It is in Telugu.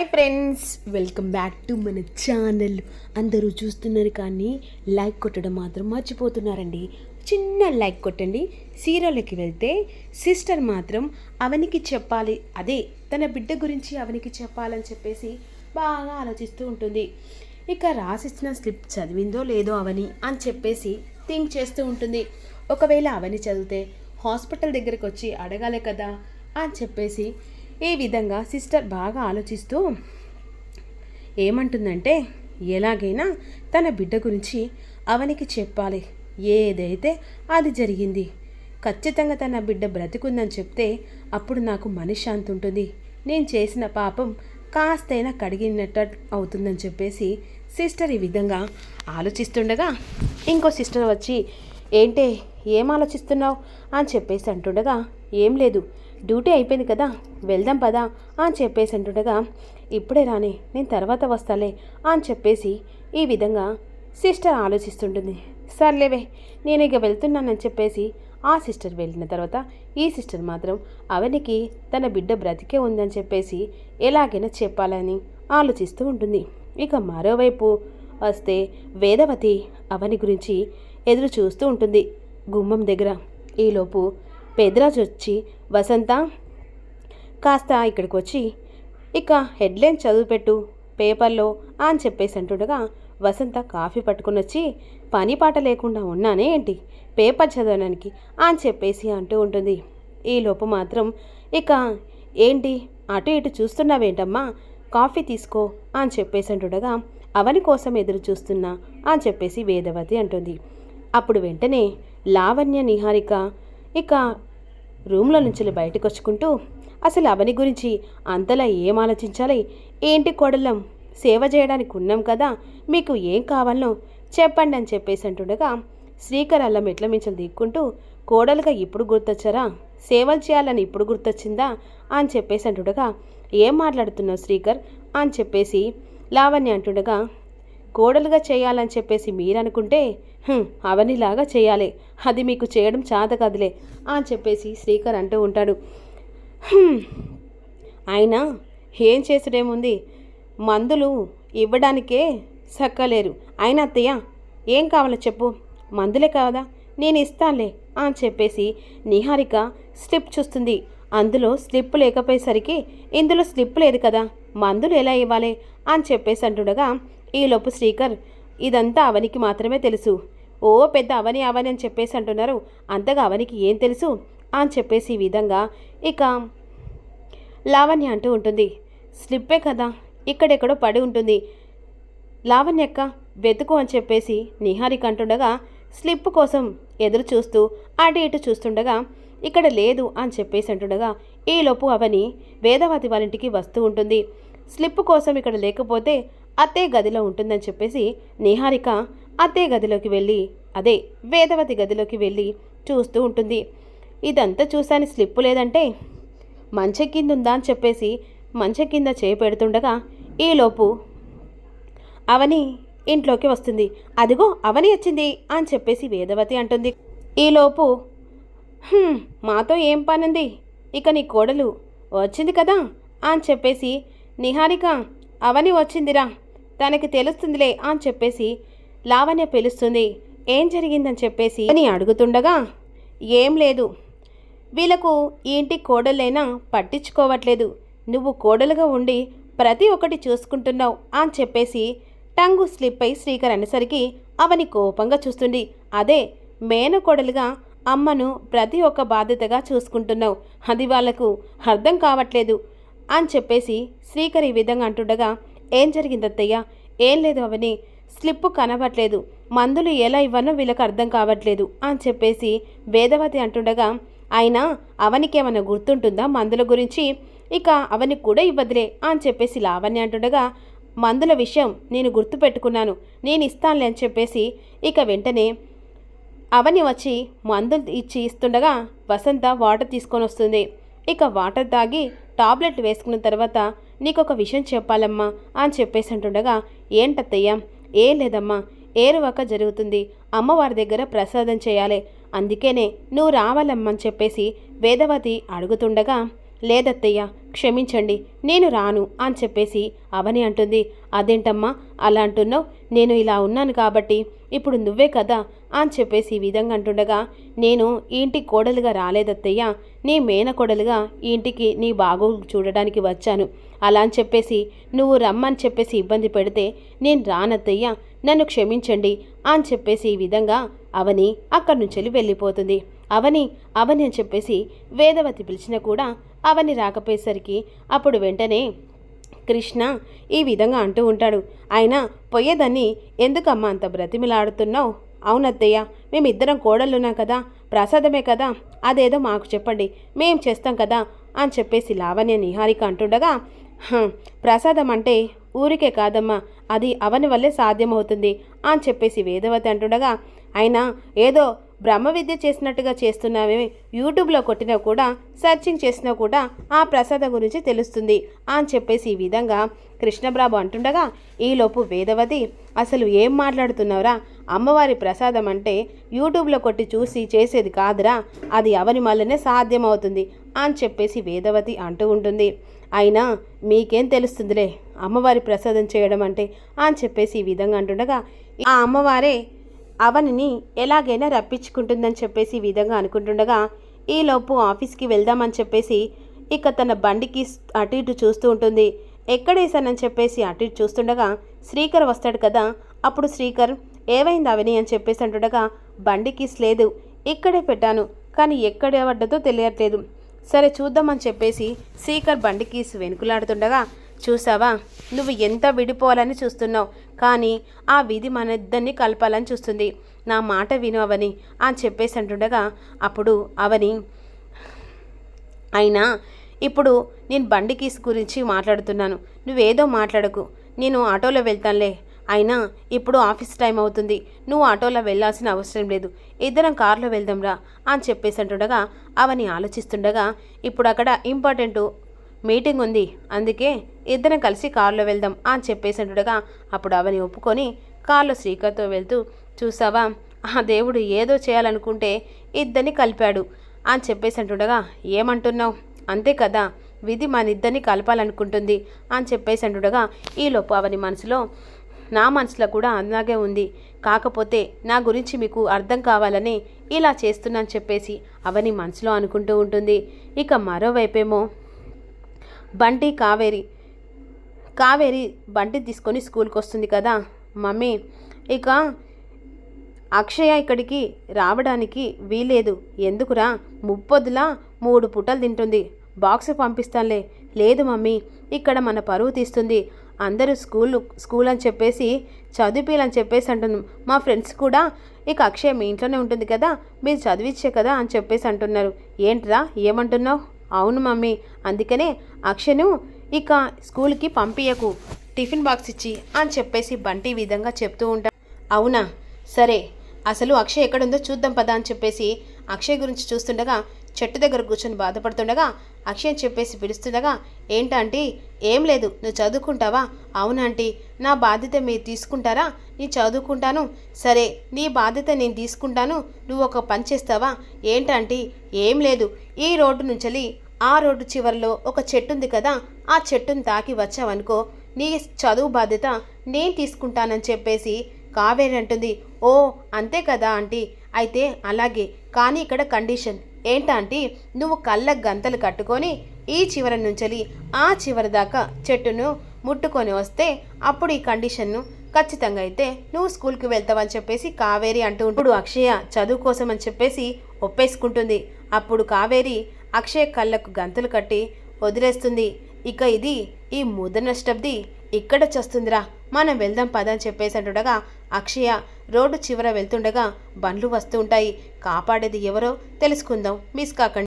Hi friends welcome back to మన ఛానల్ అందరూ చూస్తున్నారు కానీ లైక్ కొట్టడం మాత్రం మర్చిపోతున్నారండి. చిన్న లైక్ కొట్టండి. సీరియల్కి వెళ్తే సిస్టర్ మాత్రం అవనికి చెప్పాలి. అదే తన బిడ్డ గురించి అవనికి చెప్పాలని చెప్పేసి బాగా ఆలోచిస్తూ ఉంటుంది. ఇక రాసిచ్చిన స్లిప్ చదివిందో లేదో అవని అని చెప్పేసి థింక్ చేస్తూ ఉంటుంది. ఒకవేళ అవని చదివితే హాస్పిటల్ దగ్గరికి వచ్చి అడగాలి కదా అని చెప్పేసి ఈ విధంగా సిస్టర్ బాగా ఆలోచిస్తూ ఏమంటుందంటే ఎలాగైనా తన బిడ్డ గురించి అవనికి చెప్పాలి. ఏదైతే అది జరిగింది ఖచ్చితంగా తన బిడ్డ బ్రతికుందని చెప్తే అప్పుడు నాకు మనశ్శాంతి ఉంటుంది. నేను చేసిన పాపం కాస్తైనా కడిగినట్టు అవుతుందని చెప్పేసి సిస్టర్ ఈ విధంగా ఆలోచిస్తుండగా ఇంకో సిస్టర్ వచ్చి ఏంటే ఏం ఆలోచిస్తున్నావు? అని చెప్పేసి అంటుండగా ఏం లేదు. డ్యూటీ అయిపోయింది కదా వెళ్దాం పదా అని చెప్పేసి అంటుండగా ఇప్పుడే రాని నేను తర్వాత వస్తాలే అని చెప్పేసి ఈ విధంగా సిస్టర్ ఆలోచిస్తుంటుంది. సర్లేవే నేను ఇక వెళ్తున్నానని చెప్పేసి ఆ సిస్టర్ వెళ్ళిన తర్వాత ఈ సిస్టర్ మాత్రం అవనికి తన బిడ్డ బ్రతికే ఉందని చెప్పేసి ఎలాగైనా చెప్పాలని ఆలోచిస్తూ ఉంటుంది. ఇక మరోవైపు వస్తే వేదవతి అవని గురించి ఎదురు చూస్తూ ఉంటుంది. గుమ్మం దగ్గర ఈలోపు పెద్దరాజు వచ్చి వసంత కాస్త ఇక్కడికి వచ్చి ఇక హెడ్లైన్ చదువుపెట్టు పేపర్లో అని చెప్పేసి అంటుండగా వసంత కాఫీ పట్టుకుని వచ్చి పని పాట లేకుండా ఉన్నానే ఏంటి? పేపర్ చదవడానికి అని చెప్పేసి అంటూ ఉంటుంది. ఈలోపు మాత్రం ఇక ఏంటి? అటు ఇటు చూస్తున్నావేంటమ్మా? కాఫీ తీసుకో అని చెప్పేసి అంటుండగా అవని కోసం ఎదురు చూస్తున్నా అని చెప్పేసి వేదవతి అంటుంది. అప్పుడు వెంటనే లావణ్య నిహారిక ఇక రూమ్లో నుంచి బయటకు వచ్చుకుంటూ అసలు అవని గురించి అంతలా ఏం ఆలోచించాలి? ఏంటి కోడలం సేవ చేయడానికి ఉన్నాం కదా మీకు ఏం కావాలనో చెప్పండి అని చెప్పేసి అంటుండగా శ్రీకర్ అల్ల మెట్ల మించలు దిక్కుంటూ కోడలుగా ఇప్పుడు గుర్తొచ్చారా? సేవలు చేయాలని ఇప్పుడు గుర్తొచ్చిందా? అని చెప్పేసి అంటుండగా ఏం మాట్లాడుతున్నావు శ్రీకర్? అని చెప్పేసి లావణ్య అంటుండగా కోడలుగా చేయాలని చెప్పేసి మీరనుకుంటే అనుకుంటే అవనిలాగా చేయాలి. అది మీకు చేయడం చేత కదిలే అని చెప్పేసి శ్రీకర్ అంటూ ఉంటాడు. అయినా ఏం చేసుడేముంది? మందులు ఇవ్వడానికే సక్కలేరు. అయినా అత్తయ్య ఏం కావాలో చెప్పు. మందులే కాదా నేను ఇస్తానులే అని చెప్పేసి నిహారిక స్లిప్ చూస్తుంది. అందులో స్లిప్ లేకపోయేసరికి ఇందులో స్లిప్ లేదు కదా మందులు ఎలా ఇవ్వాలి? అని చెప్పేసి అంటుండగా ఈలోపు శ్రీకర్ ఇదంతా అవనికి మాత్రమే తెలుసు. ఓ పెద్ద అవని అవని అని చెప్పేసి అంటున్నారు. అంతగా అవనికి ఏం తెలుసు? అని చెప్పేసి ఈ విధంగా ఇక లావణ్య అంటూ ఉంటుంది. స్లిప్పే కదా ఇక్కడెక్కడో పడి ఉంటుంది. లావణ్యక్క వెతుకు అని చెప్పేసి నిహారిక అంటుండగా స్లిప్ కోసం ఎదురు చూస్తూ అటు ఇటు చూస్తుండగా ఇక్కడ లేదు అని చెప్పేసి అంటుండగా ఈలోపు అవని వేదవతి వాళ్ళ ఇంటికి వస్తూ ఉంటుంది. స్లిప్ కోసం ఇక్కడ లేకపోతే అత్తే గదిలో ఉంటుందని చెప్పేసి నిహారిక అదే గదిలోకి వెళ్ళి అదే వేదవతి గదిలోకి వెళ్ళి చూస్తూ ఉంటుంది. ఇదంతా చూసాని స్లిప్పు లేదంటే? మంచం కింద ఉందా అని చెప్పేసి మంచం కింద చేపెడుతుండగా ఈలోపు అవని ఇంట్లోకి వస్తుంది. అదిగో అవని వచ్చింది అని చెప్పేసి వేదవతి అంటుంది. ఈలోపు మాతో ఏం పనుంది? ఇక నీ కోడలు వచ్చింది కదా? అని చెప్పేసి నిహారిక అవని వచ్చిందిరా. తనకి తెలుస్తుందిలే అని చెప్పేసి లావణ్య పిలుస్తుంది. ఏం జరిగిందని చెప్పేసి అని అడుగుతుండగా ఏం లేదు. వీళ్ళకు ఈ ఇంటి కోడలైనా పట్టించుకోవట్లేదు. నువ్వు కోడలుగా ఉండి ప్రతి ఒక్కటి చూసుకుంటున్నావు అని చెప్పేసి టంగు స్లిప్ అయి శ్రీకర్ అనేసరికి అవని కోపంగా చూస్తుంది. అదే మేనకోడలుగా అమ్మను ప్రతి ఒక్క బాధ్యతగా చూసుకుంటున్నావు. అది వాళ్ళకు అర్థం కావట్లేదు అని చెప్పేసి శ్రీకర్ ఈ విధంగా అంటుండగా ఏం జరిగిందత్తయ్యా? ఏం లేదు అవని. స్లిప్ కనబట్లేదు. మందులు ఎలా ఇవ్వనో వీళ్ళకి అర్థం కావట్లేదు అని చెప్పేసి వేదవతి అంటుండగా అయినా అవనికేమైనా గుర్తుంటుందా మందుల గురించి? ఇక అవనికి కూడా ఇవ్వదులే అని చెప్పేసి లావణ్య అంటుండగా మందుల విషయం నేను గుర్తుపెట్టుకున్నాను నేను ఇస్తానులే అని చెప్పేసి ఇక వెంటనే అవని వచ్చి మందులు ఇచ్చి ఇస్తుండగా వసంత వాటర్ తీసుకొని వస్తుంది. ఇక వాటర్ తాగి టాబ్లెట్ వేసుకున్న తర్వాత నీకు ఒక విషయం చెప్పాలమ్మా అని చెప్పేసి అంటుండగా ఏంటత్తయ్య? ఏం లేదమ్మా ఏరువాక జరుగుతుంది. అమ్మవారి దగ్గర ప్రసాదం చేయాలి. అందుకేనే నువ్వు రావాలమ్మని చెప్పేసి వేదవతి అడుగుతుండగా లేదత్తయ్య క్షమించండి నేను రాను అని చెప్పేసి అవని అంటుంది. అదేంటమ్మా అలా అంటున్నావు? నేను ఇలా ఉన్నాను కాబట్టి ఇప్పుడు నువ్వే కదా? అని చెప్పేసి ఈ విధంగా అంటుండగా నేను ఇంటి కోడలుగా రాలేదత్తయ్య. నీ మేనకోడలుగా ఈ ఇంటికి నీ బాగు చూడడానికి వచ్చాను. అలా అని చెప్పేసి నువ్వు రమ్మని చెప్పేసి ఇబ్బంది పెడితే నేను రానత్తయ్య. నన్ను క్షమించండి అని చెప్పేసి ఈ విధంగా అవని అక్కడి నుంచి వెళ్ళిపోతుంది. అవని అవని అని చెప్పేసి వేదవతి పిలిచినా కూడా అవని రాకపోయేసరికి అప్పుడు వెంటనే కృష్ణ ఈ విధంగా అంటూ ఉంటాడు. అయినా పోయేదాన్ని ఎందుకమ్మా అంత బ్రతిమిలాడుతున్నావు? అవునత్తయ్య మేమిద్దరం కోడలున్నాం కదా ప్రసాదమే కదా అదేదో మాకు చెప్పండి మేం చేస్తాం కదా అని చెప్పేసి లావణ్య నిహారిక అంటుండగా ప్రసాదం అంటే ఊరికే కాదమ్మా అది అవని వల్లే సాధ్యమవుతుంది అని చెప్పేసి వేదవతి అంటుండగా అయినా ఏదో బ్రహ్మ విద్య చేసినట్టుగా చేస్తున్నావే యూట్యూబ్లో కొట్టినా కూడా సెర్చింగ్ చేసినా కూడా ఆ ప్రసాదం గురించి తెలుస్తుంది. అని చెప్పేసి ఈ విధంగా కృష్ణబాబు అంటుండగా ఈలోపు వేదవతి అసలు ఏం మాట్లాడుతున్నావురా? అమ్మవారి ప్రసాదం అంటే యూట్యూబ్లో కొట్టి చూసి చేసేది కాదురా. అది అవని మళ్ళనే సాధ్యమవుతుంది అని చెప్పేసి వేదవతి అంటూ ఉంటుంది. అయినా మీకేం తెలుస్తుందిలే? అమ్మవారి ప్రసాదం చేయడం అంటే అని చెప్పేసి ఈ విధంగా అంటుండగా ఆ అమ్మవారే అవనిని ఎలాగైనా రప్పించుకుంటుందని చెప్పేసి ఈ విధంగా అనుకుంటుండగా ఈలోపు ఆఫీస్కి వెళ్దామని చెప్పేసి ఇక తన బండికి అటు ఇటు చూస్తూ ఉంటుంది. ఎక్కడేసానని చెప్పేసి అటు ఇటు చూస్తుండగా శ్రీకర్ వస్తాడు కదా అప్పుడు శ్రీకర్ ఏవైంది అవని? అని చెప్పేసి అంటుండగా బండి కీస్ లేదు ఇక్కడే పెట్టాను కానీ ఎక్కడ పడ్డదో తెలియట్లేదు. సరే చూద్దామని చెప్పేసి శ్రీకర్ బండి కీస్ వెనుకలాడుతుండగా చూసావా? నువ్వు ఎంత విడిపోవాలని చూస్తున్నావు? కానీ ఆ విధి మన ఇద్దరిని కలపాలని చూస్తుంది. నా మాట విను అవని. అని చెప్పేసి అంటుండగా అప్పుడు అవని అయినా ఇప్పుడు నేను బండి కీస్ గురించి మాట్లాడుతున్నాను. నువ్వేదో మాట్లాడకు. నేను ఆటోలో వెళ్తానులే. అయినా ఇప్పుడు ఆఫీస్ టైం అవుతుంది. నువ్వు ఆటోలో వెళ్ళాల్సిన అవసరం లేదు. ఇద్దరం కారులో వెళ్దాంరా అని చెప్పేసి అంటుండగా అవని ఆలోచిస్తుండగా ఇప్పుడు అక్కడ ఇంపార్టెంట్ మీటింగ్ ఉంది. అందుకే ఇద్దరం కలిసి కారులో వెళ్దాం అని చెప్పేసి అప్పుడు అవని ఒప్పుకొని కారులో శ్రీకర్తో వెళ్తూ చూసావా ఆ దేవుడు ఏదో చేయాలనుకుంటే ఇద్దరిని కలిపాడు అని చెప్పేసంటుండగా ఏమంటున్నావు? అంతే కదా విధి మన ఇద్దరిని కలపాలనుకుంటుంది అని చెప్పేసంటుండగా ఈలోపు అవని మనసులో నా మనసులో కూడా అలాగే ఉంది. కాకపోతే నా గురించి మీకు అర్థం కావాలని ఇలా చేస్తున్నాను చెప్పేసి అవని మనసులో అనుకుంటూ ఉంటుంది. ఇక మరోవైపేమో బంటి కావేరి కావేరి బంటి తీసుకొని స్కూల్కి వస్తుంది కదా. మమ్మీ ఇక అక్షయ ఇక్కడికి రావడానికి వీలేదు ఎందుకురా? ముప్పొద్దులా మూడు పుటలు తింటుంది. బాక్స్ పంపిస్తానులే. లేదు మమ్మీ ఇక్కడ మన పరువు తీస్తుంది. అందరూ స్కూల్ స్కూల్ అని చెప్పేసి చదివిపీలని చెప్పేసి అంటున్నాం. మా ఫ్రెండ్స్ కూడా ఇక అక్షయ మీ ఇంట్లోనే ఉంటుంది కదా మీరు చదివించే కదా అని చెప్పేసి అంటున్నారు. ఏంట్రా? ఏమంటున్నావు? అవును మమ్మీ అందుకనే అక్షను ఇక స్కూల్కి పంపించకు టిఫిన్ బాక్స్ ఇచ్చి అని చెప్పేసి బంటి విధంగా చెప్తూ ఉంటా. అవునా? సరే అసలు అక్షయ్ ఎక్కడుందో చూద్దాం పదా అని చెప్పేసి అక్షయ్ గురించి చూస్తుండగా చెట్టు దగ్గర కూర్చొని బాధపడుతుండగా అక్షయ్ చెప్పేసి పిలుస్తుండగా ఏంటంటీ ఏం లేదు నువ్వు చదువుకుంటావా? అవునంటీ నా బాధ్యత మీరు తీసుకుంటారా? నేను చదువుకుంటాను. సరే నీ బాధ్యత నేను తీసుకుంటాను. నువ్వు ఒక పని చేస్తావా? ఏంటంటీ ఏం లేదు. ఈ రోడ్డు నుంచి ఆ రోడ్డు చివరిలో ఒక చెట్టు ఉంది కదా ఆ చెట్టును తాకి వచ్చావనుకో నీ చదువు బాధ్యత నేను తీసుకుంటానని చెప్పేసి కావేరి అంటుంది. ఓ అంతే కదా ఆంటీ. అయితే అలాగే కానీ ఇక్కడ కండిషన్. ఏంటంటీ నువ్వు కళ్ళ గంతలు కట్టుకొని ఈ చివరి నుంచి ఆ చివరి దాకా చెట్టును ముట్టుకొని వస్తే అప్పుడు ఈ కండిషన్ను ఖచ్చితంగా అయితే నువ్వు స్కూల్కి వెళ్తావని చెప్పేసి కావేరి అంటూ ఇప్పుడు అక్షయ చదువు కోసం అని చెప్పేసి ఒప్పేసుకుంటుంది. అప్పుడు కావేరి అక్షయ కళ్ళకు గంతులు కట్టి వదిలేస్తుంది. ఇక ఇది ఈ ముదనష్టబ్ది ఇక్కడ చస్తుందిరా. మనం వెళ్దాం పదని చెప్పేసి అంటుండగా అక్షయ రోడ్డు చివర వెళ్తుండగా బండ్లు వస్తూ ఉంటాయి. కాపాడేది ఎవరో తెలుసుకుందాం. మిస్ కాకండి.